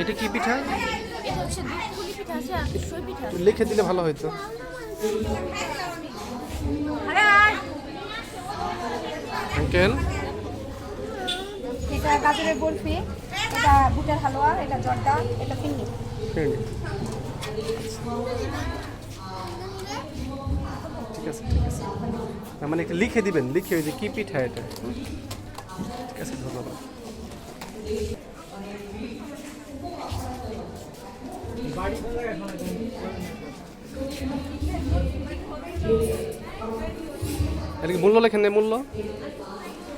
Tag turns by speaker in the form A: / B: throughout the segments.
A: এটা কি পিঠা? লিখে দিলে ভালো হতো আঙ্কেল?
B: এটা গাজরের বরফি এটা বুটের হালুয়া এটা জর্দা এটা ফিন্নি।
A: ঠিক আছে ঠিক আছে। তার মানে একটু লিখে দিবেন লিখে ওই যে কি পিঠা এটা। ঠিক আছে ধন্যবাদ। এটা কি মূল্য লেখেন নেই মূল্য।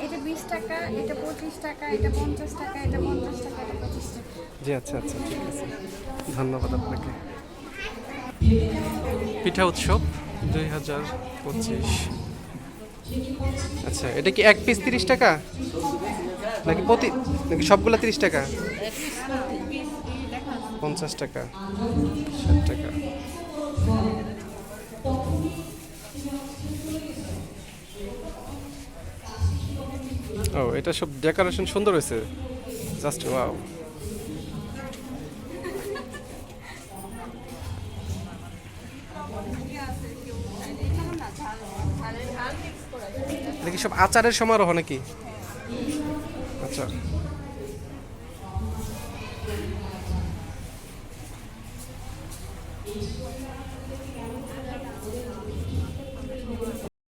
B: এটা বিশ টাকা এটা পঁচিশ টাকা এটা পঞ্চাশ টাকা এটা পঞ্চাশ টাকা এটা পঁচিশ টাকা।
A: জি আচ্ছা আচ্ছা ঠিক আছে। ধন্যবাদ আপনাকে। পিঠা উৎসব দুই হাজার পঁচিশ। আচ্ছা এটা কি এক পিস তিরিশ টাকা? নাকি প্রতি নাকি সবগুলা তিরিশ টাকা? পঞ্চাশ টাকা, ষাট টাকা। ও, এটা সব ডেকোরেশন সুন্দর হয়েছে। Just wow. কি সব আচারের সমারোহ নাকি? আচ্ছা।